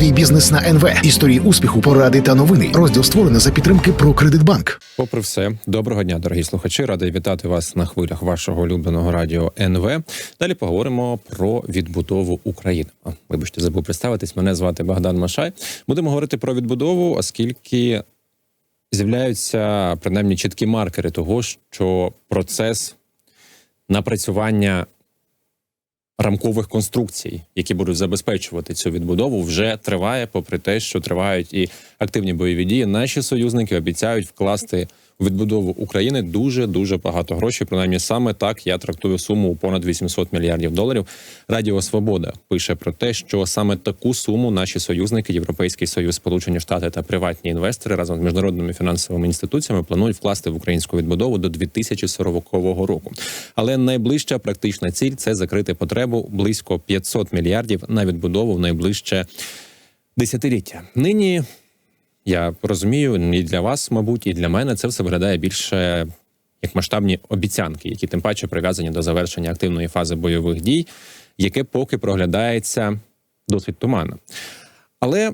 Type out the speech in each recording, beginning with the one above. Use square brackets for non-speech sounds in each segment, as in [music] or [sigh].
Свій бізнес на НВ. Історії успіху, поради та новини. Розділ створений за підтримки про Кредитбанк. Попри все, доброго дня, дорогі слухачі. Радий вітати вас на хвилях вашого улюбленого радіо НВ. Далі поговоримо про відбудову України. А, вибачте, забув представитись. Мене звати Богдан Машай. Будемо говорити про відбудову, оскільки з'являються принаймні чіткі маркери того, що процес напрацювання рамкових конструкцій, які будуть забезпечувати цю відбудову, вже триває, попри те, що тривають і активні бойові дії. Наші союзники обіцяють вкласти відбудову України дуже дуже багато грошей. Принаймні, саме так я трактую суму у понад 800 мільярдів доларів. Радіо Свобода пише про те, що саме таку суму наші союзники, Європейський Союз, Сполучені Штати та приватні інвестори разом з міжнародними фінансовими інституціями планують вкласти в українську відбудову до 2040 року. Але найближча практична ціль це закрити потребу близько 500 мільярдів на відбудову в найближче десятиліття. Нині я розумію, і для вас, мабуть, і для мене це все виглядає більше як масштабні обіцянки, які тим паче прив'язані до завершення активної фази бойових дій, яке поки проглядається досить туманно. Але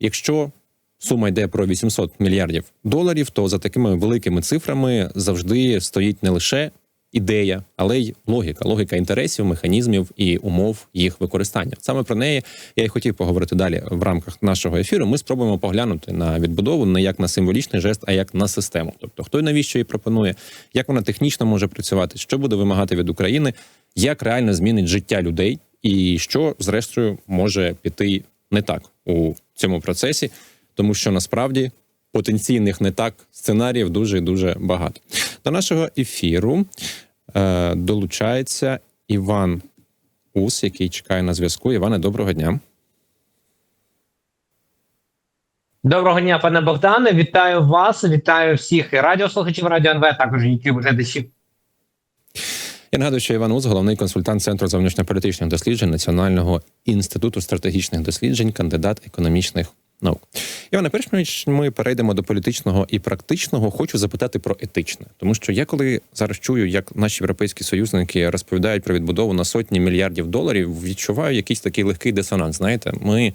якщо сума йде про 800 мільярдів доларів, то за такими великими цифрами завжди стоїть не лише ідея, але й логіка, логіка інтересів, механізмів і умов їх використання. Саме про неї я й хотів поговорити далі в рамках нашого ефіру. Ми спробуємо поглянути на відбудову не як на символічний жест, а як на систему. Тобто, хто навіщо її пропонує, як вона технічно може працювати, що буде вимагати від України, як реально змінить життя людей, і що зрештою може піти не так у цьому процесі, тому що насправді. Потенційних не так сценаріїв дуже дуже багато. До нашого ефіру е, долучається Іван Ус, який чекає на зв'язку. Іване, доброго дня. Доброго дня, пане Богдане. Вітаю вас, вітаю всіх і радіослухачів Радіо НВ, також youtube глядачів. Я нагадую, що Іван Ус, головний консультант Центру зовнішньополітичних досліджень Національного інституту стратегічних досліджень, кандидат економічних наук. Іване, перш ніж ми перейдемо до політичного і практичного, хочу запитати про етичне, тому що я коли зараз чую, як наші європейські союзники розповідають про відбудову на сотні мільярдів доларів, відчуваю якийсь такий легкий дисонанс. Знаєте, ми.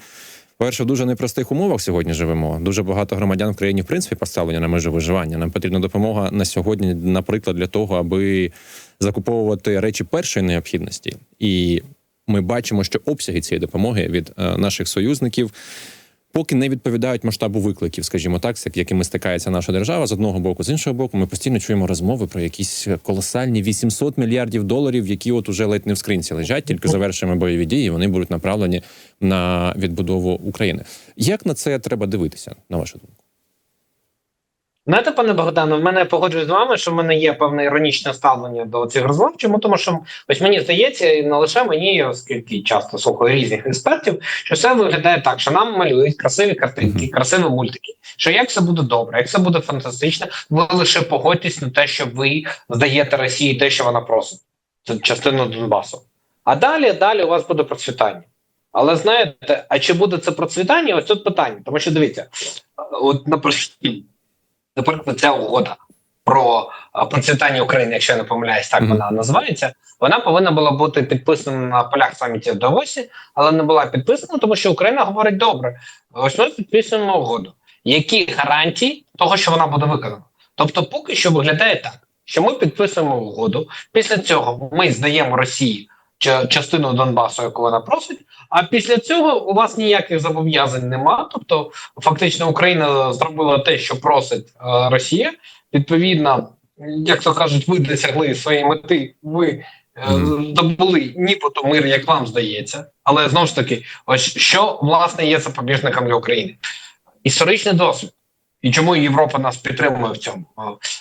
Перше, в дуже непростих умовах сьогодні живемо. Дуже багато громадян в країні в принципі поставлені на межу виживання. Нам потрібна допомога на сьогодні, наприклад, для того, аби закуповувати речі першої необхідності. І ми бачимо, що обсяги цієї допомоги від е, наших союзників поки не відповідають масштабу викликів, скажімо так, з якими стикається наша держава з одного боку, з іншого боку, ми постійно чуємо розмови про якісь колосальні 800 мільярдів доларів, які от уже ледь не в скринці лежать, тільки завершимо бойові дії. Вони будуть направлені на відбудову України. Як на це треба дивитися, на вашу думку? Знаєте, пане Богдане, в мене погоджуюсь з вами, що в мене є певне іронічне ставлення до цих розмов. Чому тому, що ось мені здається, і не лише мені, оскільки часто слухаю різних експертів, що все виглядає так, що нам малюють красиві картинки, красиві мультики. Що як все буде добре, як все буде фантастично, ви лише погодьтесь на те, що ви здаєте Росії те, що вона просить. Це частина Донбасу. А далі, далі у вас буде процвітання. Але знаєте, а чи буде це процвітання? Ось тут питання, тому що дивіться, от наприклад, наприклад, ця угода про процвітання України, якщо я не помиляюсь, так вона називається. Вона повинна була бути підписана на полях саміті в Давосі, але не була підписана, тому що Україна говорить добре. Ось ми підписуємо угоду. Які гарантії того, що вона буде виконана? Тобто, поки що виглядає так, що ми підписуємо угоду. Після цього ми здаємо Росії частину Донбасу, яку вона просить. А після цього у вас ніяких зобов'язань нема. Тобто, фактично, Україна зробила те, що просить е, Росія. Відповідно, як то кажуть, ви досягли своєї мети. Ви е, здобули нібито мир, як вам здається. Але знову ж таки, ось що власне є запобіжником для України? Історичний досвід. І чому Європа нас підтримує в цьому?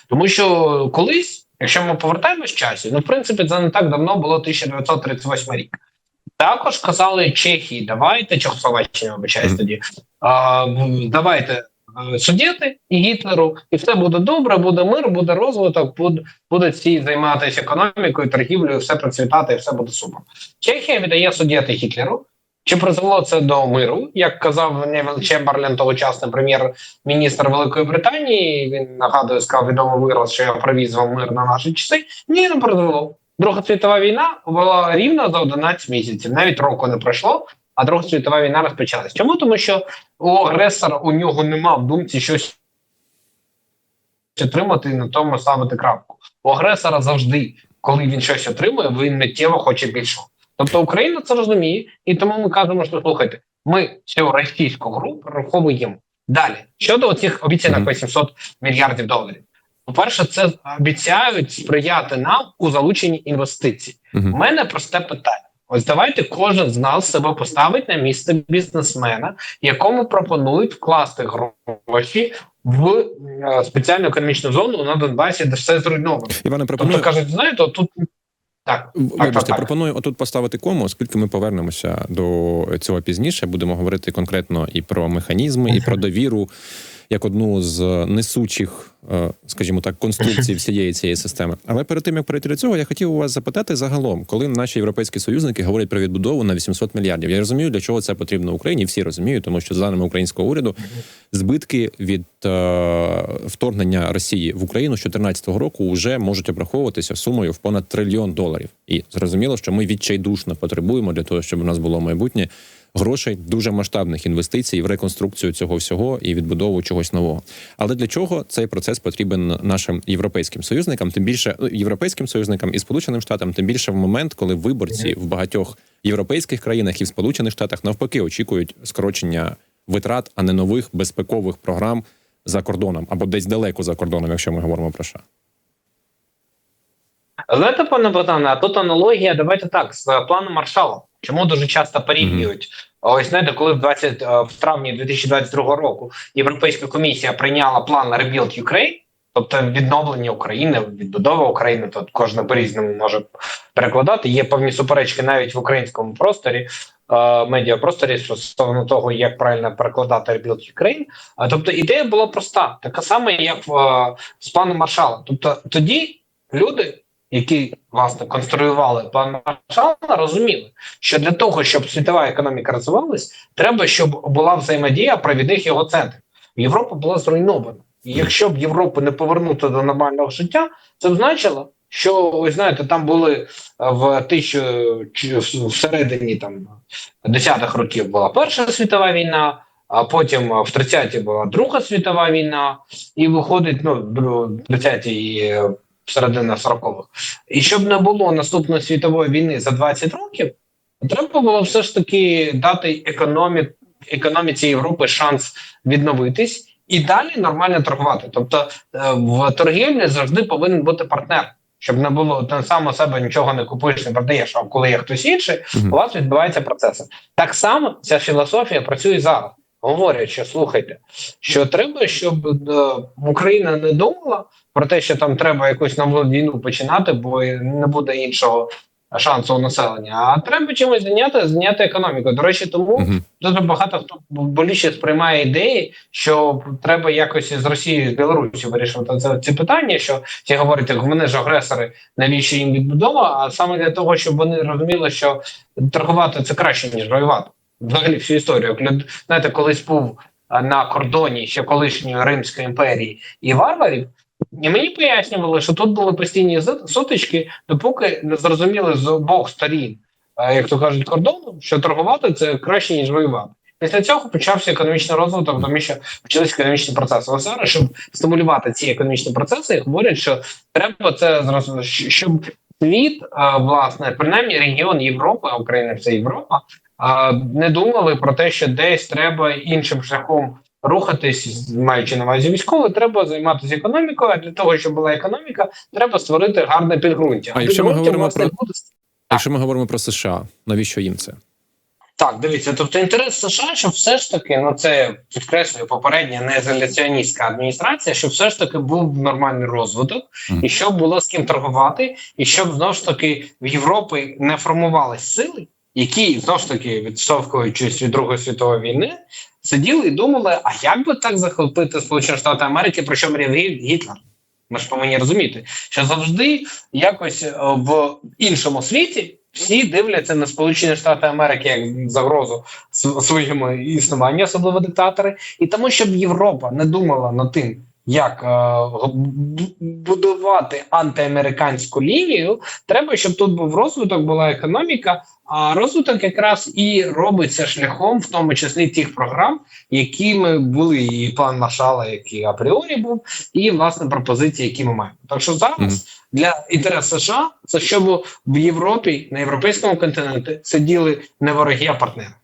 Тому що колись, якщо ми повертаємось в часі, ну в принципі, це не так давно було 1938 рік. Також казали Чехії, давайте Чехословаччині, вибачаюсь тоді. А, давайте е, судити і Гітлеру, і все буде добре, буде мир, буде розвиток, буде, будуть всі займатися економікою, торгівлею, все процвітати, і все буде супер. Чехія віддає судити Гітлеру. Чи призвело це до миру, як казав Невіл Чемберлен, тогочасний прем'єр-міністр Великої Британії? Він нагадує, сказав відомий вираз, що я привіз вам мир на наші часи. Ні, не призвело. Друга світова війна була рівно за 11 місяців. Навіть року не пройшло, а Друга світова війна розпочалась. Чому? Тому що у агресора у нього нема в думці щось отримати і на тому ставити крапку. У агресора завжди, коли він щось отримує, він миттєво хоче більшого. Тобто Україна це розуміє, і тому ми кажемо, що слухайте, ми цю російську гру прораховуємо далі. Щодо цих обіцянок 800 мільярдів доларів. По-перше, це обіцяють сприяти нам у залученні інвестицій. У мене просте питання. Ось давайте кожен з нас себе поставить на місце бізнесмена, якому пропонують вкласти гроші в е, спеціальну економічну зону на Донбасі, де все зруйновано. Тобто кажуть, знаєте, тут так. Вибачте, так. пропоную отут поставити кому, оскільки ми повернемося до цього пізніше. Будемо говорити конкретно і про механізми, і про довіру як одну з несучих, е, скажімо так, конструкцій [laughs] всієї цієї системи. Але перед тим як перейти до цього, я хотів у вас запитати загалом, коли наші європейські союзники говорять про відбудову на 800 мільярдів. Я розумію, для чого це потрібно Україні. Всі розуміють, тому що за даними українського уряду збитки від е, вторгнення Росії в Україну з 2014 року вже можуть обраховуватися сумою в понад трильйон доларів. І зрозуміло, що ми відчайдушно потребуємо для того, щоб у нас було майбутнє грошей дуже масштабних інвестицій в реконструкцію цього всього і відбудову чогось нового. Але для чого цей процес потрібен нашим європейським союзникам? Тим більше ну, європейським союзникам і сполученим штатам, тим більше в момент, коли виборці в багатьох європейських країнах і в Сполучених Штатах навпаки очікують скорочення витрат, а не нових безпекових програм за кордоном або десь далеко за кордоном, якщо ми говоримо про США. Знаєте, пане Богдане, а тут аналогія, давайте так, з планом Маршала. Чому дуже часто порівнюють? Ось знаєте, коли в 20, е, в травні 2022 року Європейська комісія прийняла план Rebuild Ukraine, тобто відновлення України, відбудова України, тут кожен по-різному може перекладати. Є певні суперечки навіть в українському просторі, е, медіапросторі стосовно того, як правильно перекладати Rebuild Ukraine. А тобто ідея була проста, така сама, як в, е, з планом Маршала. Тобто тоді люди які власне конструювали план Маршалла, розуміли, що для того, щоб світова економіка розвивалась, треба, щоб була взаємодія провідних його центрів. Європа була зруйнована. І якщо б Європу не повернути до нормального життя, це б значило, що ось знаєте, там були е, в тисячу в- всередині там десятих років була Перша світова війна. А потім е, в 30-ті була Друга світова війна, і виходить ну, дру- 30-ті і е, середина 40-х. І щоб не було наступної світової війни за 20 років, треба було все ж таки дати економі... економіці Європи шанс відновитись і далі нормально торгувати. Тобто е, в торгівлі завжди повинен бути партнер. Щоб не було ти сам у себе нічого не купуєш, не продаєш, а коли є хтось інший, у вас відбуваються процеси. Так само ця філософія працює зараз. Говорять, що слухайте, що треба, щоб е, Україна не думала про те, що там треба якусь нову війну починати, бо не буде іншого шансу у населення. А треба чимось зайняти, зайняти економіку. До речі, тому Мгм. дуже багато хто боліше сприймає ідеї, що треба якось з Росією з Білорусі вирішувати це ці питання. Що ті говорять, як вони ж агресори, навіщо їм відбудова? А саме для того, щоб вони розуміли, що торгувати це краще ніж воювати. Взагалі всю історію. Знаєте, колись був на кордоні ще колишньої Римської імперії і варварів. І мені пояснювали, що тут були постійні сутички, допоки не зрозуміли з обох сторін, е, як то кажуть, кордону, що торгувати це краще ніж воювати. Після цього почався економічний розвиток, тому що почалися економічні процеси. Але зараз, щоб стимулювати ці економічні процеси, говорять, що треба це зрозуміти, щоб світ, е, власне, принаймні регіон Європи, а Україна це Європа, е, не думали про те, що десь треба іншим шляхом рухатись, маючи на увазі військово, треба займатися економікою. А для того, щоб була економіка, треба створити гарне підґрунтя. А якщо ми говоримо про- буде Якщо ми говоримо про США, навіщо їм це? Так, дивіться, тобто інтерес США, щоб все ж таки, ну це підкреслює попередня неізоляціоністська адміністрація, щоб все ж таки був нормальний розвиток, і щоб було з ким торгувати, і щоб знову ж таки в Європі не формувались сили, які знову ж таки відштовхуючись від Другої світової війни, сиділи і думали, а як би так захопити Сполучені Штати Америки, про що мріяв Гітлер? Ми ж повинні розуміти, що завжди якось е, в іншому світі всі дивляться на Сполучені Штати Америки як загрозу своєму існуванню, особливо диктатори, і тому, щоб Європа не думала над тим, як е, будувати антиамериканську лінію, треба, щоб тут був розвиток, була економіка. А розвиток якраз і робиться шляхом, в тому числі тих програм, якими були і план Маршала, який апріорі був, і власне пропозиції, які ми маємо. Так що зараз Мгм. для інтересу США це щоб в Європі на європейському континенті сиділи не вороги, а партнери.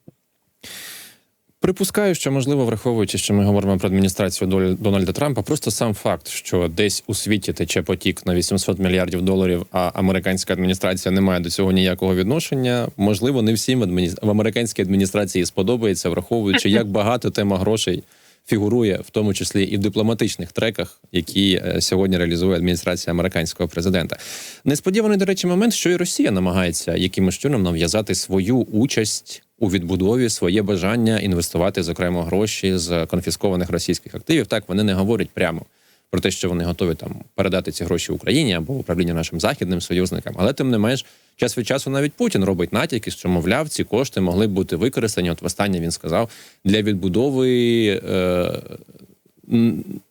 Припускаю, що можливо, враховуючи, що ми говоримо про адміністрацію Дональда Трампа, просто сам факт, що десь у світі тече потік на 800 мільярдів доларів, а американська адміністрація не має до цього ніякого відношення. Можливо, не всім адміні... в американській адміністрації сподобається, враховуючи, як багато тема грошей фігурує, в тому числі і в дипломатичних треках, які е, сьогодні реалізує адміністрація американського президента. Несподіваний, до речі, момент, що і Росія намагається якимось чином нав'язати свою участь у відбудові, своє бажання інвестувати, зокрема, гроші з конфіскованих російських активів. Так вони не говорять прямо. Про те, що вони готові там передати ці гроші Україні або управління нашим західним союзникам, але тим не менш, час від часу навіть Путін робить натяки, що мовляв, ці кошти могли бути використані. От востаннє він сказав для відбудови е,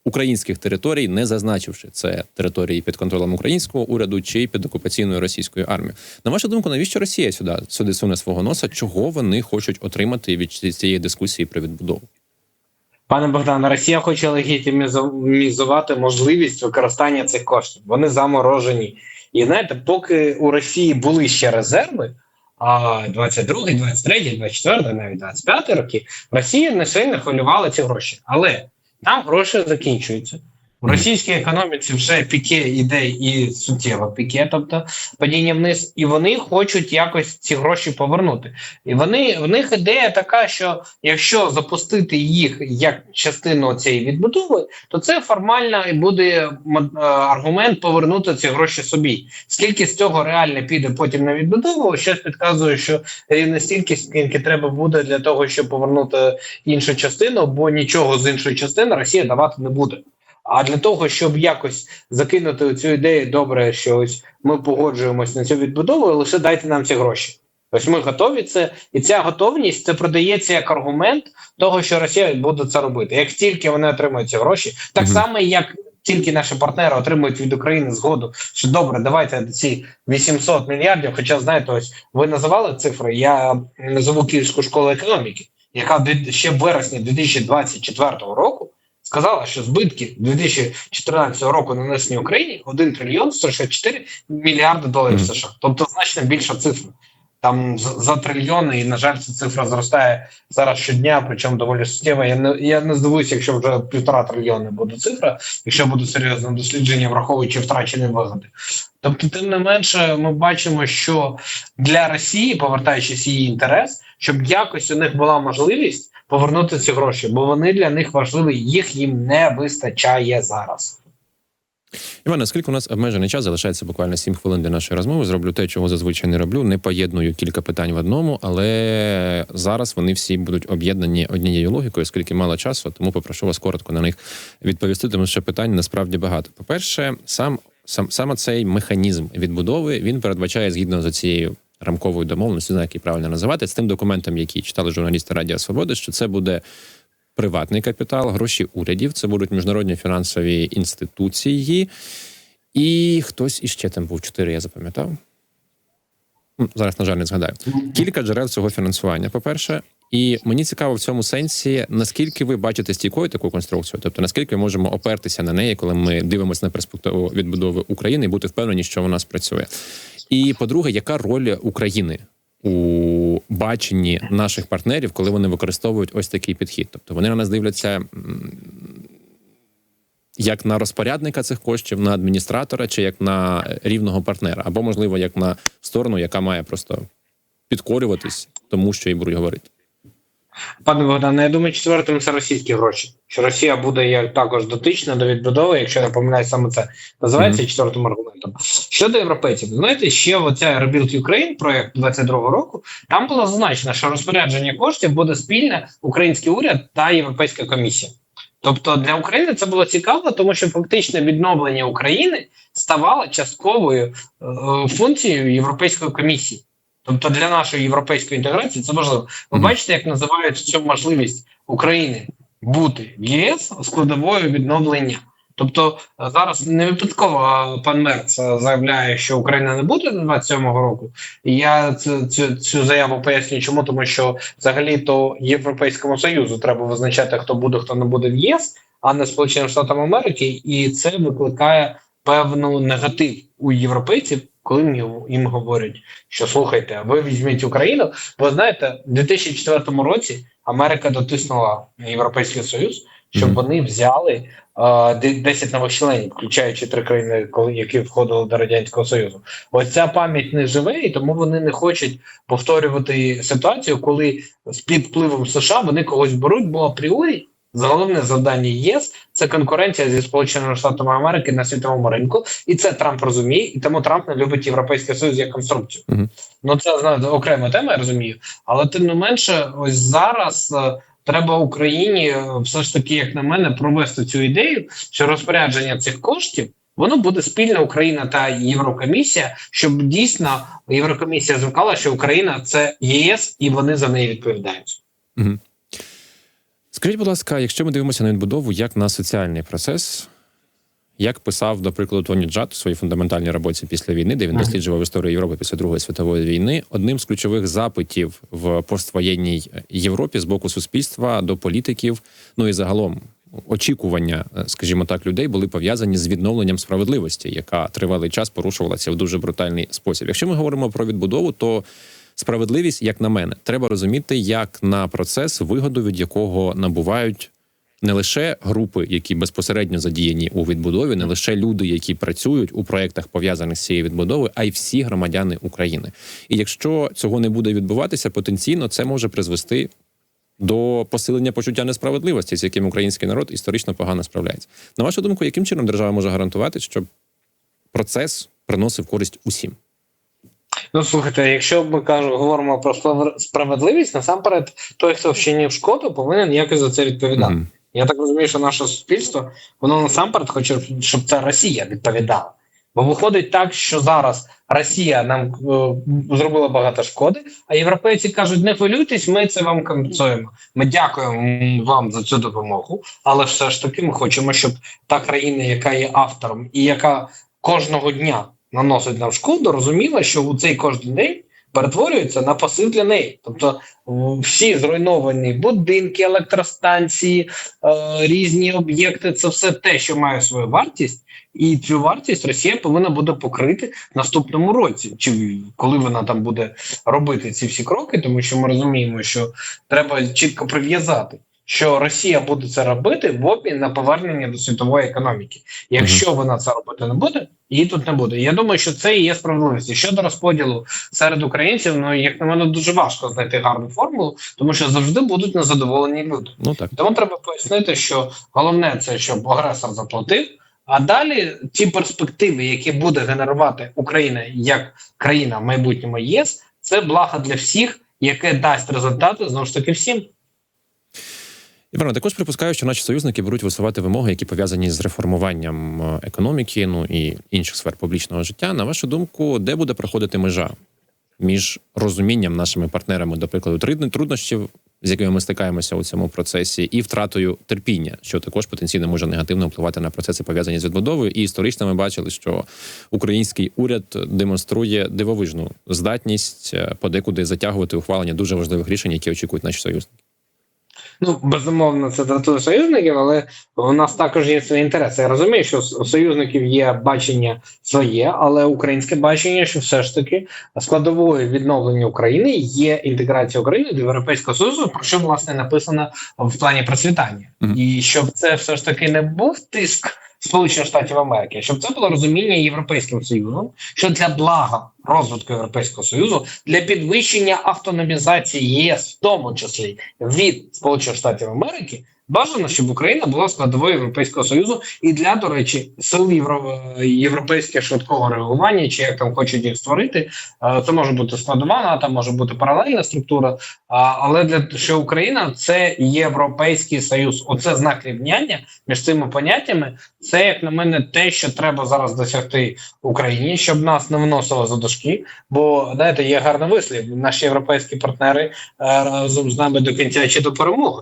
українських територій, не зазначивши це території під контролем українського уряду чи під окупаційною російською армією. На вашу думку, навіщо Росія сюди сюди суне свого носа? Чого вони хочуть отримати від цієї дискусії про відбудову? Пане Богдане, Росія хоче легітимізувати можливість використання цих коштів. Вони заморожені. І знаєте, поки у Росії були ще резерви, а 22, 23, 24, навіть 25 роки, Росія не сильно хвилювала ці гроші. Але там гроші закінчуються. У російській економіці вже піке іде і суттєво піке, тобто падіння вниз, і вони хочуть якось ці гроші повернути. І вони в них ідея така, що якщо запустити їх як частину цієї відбудови, то це формально і буде е, аргумент повернути ці гроші собі. Скільки з цього реально піде потім на відбудову, щось підказує, що рівно стільки, скільки треба буде для того, щоб повернути іншу частину, бо нічого з іншої частини Росія давати не буде. А для того, щоб якось закинути цю ідею, добре, що ось ми погоджуємось на цю відбудову, лише дайте нам ці гроші. Ось ми готові це, і ця готовність це продається як аргумент того, що Росія буде це робити. Як тільки вони отримують ці гроші, так Мгм. само як тільки наші партнери отримують від України згоду, що добре, давайте ці 800 мільярдів. Хоча знаєте, ось ви називали цифри. Я назову Київську школу економіки, яка ще в вересні 2024 року сказала, що збитки 2014 року нанесені Україні 1 трильйон 164 мільярди доларів Мгм. США. Тобто значно більша цифра. Там за трильйони, і на жаль, ця цифра зростає зараз щодня, причому доволі суттєво. Я не я не здивуюся, якщо вже півтора трильйони буде цифра, якщо буде серйозне дослідження, враховуючи втрачені вигоди. Тобто, тим не менше, ми бачимо, що для Росії, повертаючись її інтерес, щоб якось у них була можливість повернути ці гроші, бо вони для них важливі, їх їм не вистачає зараз. Іван, оскільки у нас обмежений час, залишається буквально 7 хвилин для нашої розмови. Зроблю те, чого зазвичай не роблю. Не поєдную кілька питань в одному, але зараз вони всі будуть об'єднані однією логікою, оскільки мало часу, тому попрошу вас коротко на них відповісти, тому що питань насправді багато. По-перше, сам, сам саме цей механізм відбудови він передбачає згідно з цією рамковою домовленістю, не знаю, як її правильно називати, з тим документом, який читали журналісти Радіо Свободи, що це буде приватний капітал, гроші урядів, це будуть міжнародні фінансові інституції. І хтось іще там був чотири, я запам'ятав. Зараз, на жаль, не згадаю. Кілька джерел цього фінансування. По-перше, і мені цікаво в цьому сенсі, наскільки ви бачите стійкою таку конструкцію, тобто наскільки ми можемо опертися на неї, коли ми дивимося на перспективу відбудови України і бути впевнені, що вона спрацює. І по-друге, яка роль України у баченні наших партнерів, коли вони використовують ось такий підхід? Тобто вони на нас дивляться як на розпорядника цих коштів, на адміністратора, чи як на рівного партнера, або можливо як на сторону, яка має просто підкорюватись тому, що і будуть говорити. Пане Богдане, я думаю, четвертим це російські гроші. Що Росія буде як також дотична до відбудови, якщо я помиляюсь, саме це називається Мгм. четвертим аргументом. Щодо європейців, знаєте, ще оця Rebuild Ukraine проект 22-го року. Там було зазначено, що розпорядження коштів буде спільне український уряд та Європейська комісія. Тобто для України це було цікаво, тому що фактично відновлення України ставало частковою е, функцією Європейської комісії. Тобто для нашої європейської інтеграції це важливо. Ви бачите, як називають цю можливість України бути в ЄС складовою відновлення. Тобто е, зараз не випадково пан Мерц е, заявляє, що Україна не буде до 27-го року. І я цю, цю, цю заяву пояснюю, чому тому, що взагалі то Європейському Союзу треба визначати, хто буде, хто не буде в ЄС, а не Сполученим Штатам Америки, і це викликає певну негатив у європейців, коли їм- їм говорять, що слухайте, ви візьміть Україну. Бо знаєте, в 2004 році Америка дотиснула Європейський Союз, щоб Мгм. вони взяли е, де- 10 нових членів, включаючи три країни, коли які входили до радянського союзу. Ось ця пам'ять не живе, і тому вони не хочуть повторювати ситуацію, коли з під впливом США вони когось беруть, бо апріорі. Головне завдання ЄС це конкуренція зі Сполученими Штатами Америки на світовому ринку, і це Трамп розуміє, і тому Трамп не любить Європейський Союз як конструкцію. Мгм. Ну це знаєте, окрема тема, я розумію. Але тим не менше, ось зараз е, треба Україні е, все ж таки, як на мене, провести цю ідею, що розпорядження цих коштів. Воно буде спільна Україна та Єврокомісія, щоб дійсно Єврокомісія звикала, що Україна це ЄС, і вони за неї відповідають. Мгм. Скажіть, будь ласка, якщо ми дивимося на відбудову як на соціальний процес, як писав, до прикладу, Тоні Джад у своїй фундаментальній роботі після війни, де він досліджував історію Європи після Другої світової війни, одним з ключових запитів в поствоєнній Європі з боку суспільства до політиків, ну і загалом очікування, е, скажімо так, людей були пов'язані з відновленням справедливості, яка тривалий час порушувалася в дуже брутальний спосіб. Якщо ми говоримо про відбудову, то Справедливість, як на мене, треба розуміти як на процес, вигоду від якого набувають не лише групи, які безпосередньо задіяні у відбудові, не лише люди, які працюють у проєктах пов'язаних з цією відбудовою, а й всі громадяни України. І якщо цього не буде відбуватися, потенційно це може призвести до посилення почуття несправедливості, з яким український народ історично погано справляється. На вашу думку, яким чином держава може гарантувати, щоб процес приносив користь усім? Ну слухайте, якщо ми кажемо, говоримо про справедливість, насамперед той, хто вчинив шкоду, повинен якось за це відповідати. Мгм. Я так розумію, що наше суспільство воно насамперед хоче, щоб це Росія відповідала. Бо виходить так, що зараз Росія нам е, зробила багато шкоди, а європейці кажуть: не хвилюйтесь, ми це вам компенсуємо. Ми дякуємо вам за цю допомогу, але все ж таки ми хочемо, щоб та країна, яка є автором і яка кожного дня наносить нам шкоду, розуміла, що у цей кожен день перетворюється на пасив для неї. Тобто всі зруйновані будинки, електростанції, е, різні об'єкти це все те, що має свою вартість, і цю вартість Росія повинна буде покрити в наступному році, чи коли вона там буде робити ці всі кроки, тому що ми розуміємо, що треба чітко прив'язати. Що Росія буде це робити в обмін на повернення до світової економіки. Якщо вона це робити не буде, її тут не буде. Я думаю, що це і є справедливість. Щодо розподілу серед українців, ну як на мене, дуже важко знайти гарну формулу, тому що завжди будуть незадоволені люди. Ну так. Тому треба пояснити, що головне це щоб агресор заплатив. А далі ті перспективи, які буде генерувати Україна як країна в майбутньому ЄС, це благо для всіх, яке дасть результати знову ж таки всім. Івано, також припускаю, що наші союзники будуть висувати вимоги, які пов'язані з реформуванням е, економіки, ну і інших сфер публічного життя. На вашу думку, де буде проходити межа між розумінням нашими партнерами, до прикладу, труднощів, з якими ми стикаємося у цьому процесі, і втратою терпіння, що також потенційно може негативно впливати на процеси пов'язані з відбудовою. І історично ми бачили, що український уряд демонструє дивовижну здатність е, подекуди затягувати ухвалення дуже важливих рішень, які очікують наші союзники. Ну, безумовно, це дратує союзників, але у нас також є свої інтереси. Я розумію, що у союзників є бачення своє, але українське бачення, що все ж таки складовою відновлення України є інтеграція України до Європейського Союзу, про що власне написано в плані процвітання, Мгм. і щоб це все ж таки не був тиск. Сполучених Штатів Америки, щоб це було розуміння Європейським Союзом, що для блага розвитку Європейського Союзу, для підвищення автономізації ЄС, в тому числі від Сполучених Штатів Америки, бажано, щоб Україна була складовою Європейського Союзу і для, до речі, сил євро... європейського швидкого реагування, чи як там хочуть їх створити, е, це може бути складова НАТО, може бути паралельна структура. Але для що Україна це Європейський Союз. Оце знак рівняння між цими поняттями. Це як на мене те, що треба зараз досягти Україні, щоб нас не вносило за дошки. Бо знаєте, є гарний вислів. Наші європейські партнери е, разом з нами до кінця чи до перемоги.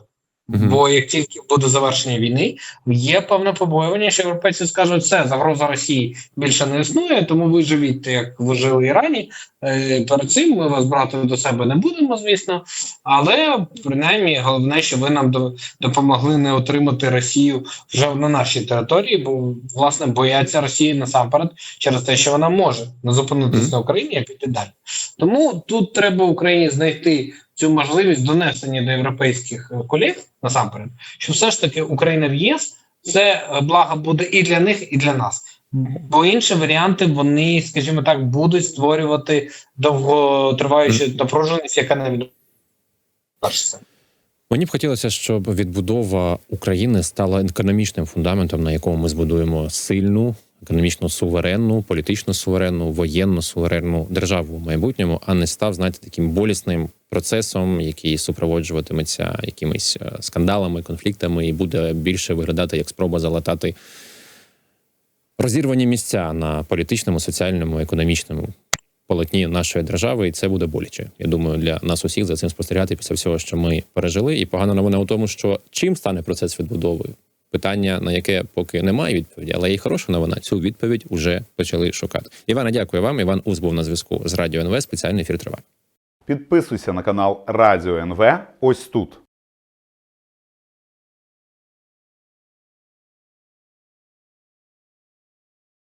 Мгм. Бо як тільки буде завершення війни, є певне побоювання, що європейці скажуть, все загроза Росії більше не існує, тому ви живіть, як ви жили Ірані. Е, Перед цим ми вас брати до себе не будемо, звісно. Але принаймні головне, що ви нам до- допомогли не отримати Росію вже на нашій території, бо власне бояться Росії насамперед через те, що вона може не зупинитися Мгм. на Україні, а піти далі. Тому тут треба Україні знайти цю можливість донесення до європейських е, колег насамперед, що все ж таки Україна в ЄС це е, благо буде і для них, і для нас. Бо інші варіанти вони, скажімо так, будуть створювати довготриваючу напруженість, яка не відбувається. Мені б хотілося, щоб відбудова України стала економічним фундаментом, на якому ми збудуємо сильну, економічно суверенну, політично суверенну, воєнно суверенну державу в майбутньому, а не став, знаєте, таким болісним процесом, який супроводжуватиметься якимись е, скандалами, конфліктами, і буде більше виглядати як спроба залатати розірвані місця на політичному, соціальному, економічному полотні нашої держави, і це буде боляче. Я думаю, для нас усіх за цим спостерігати після всього, що ми пережили. І погана новина у тому, що чим стане процес відбудови? Питання, на яке поки немає відповіді, але і хороша новина. Цю відповідь вже почали шукати. Івана, дякую вам. Іван Ус був на зв'язку з Радіо НВ. Спеціальний ефір триває. Підписуйся на канал Радіо НВ ось тут.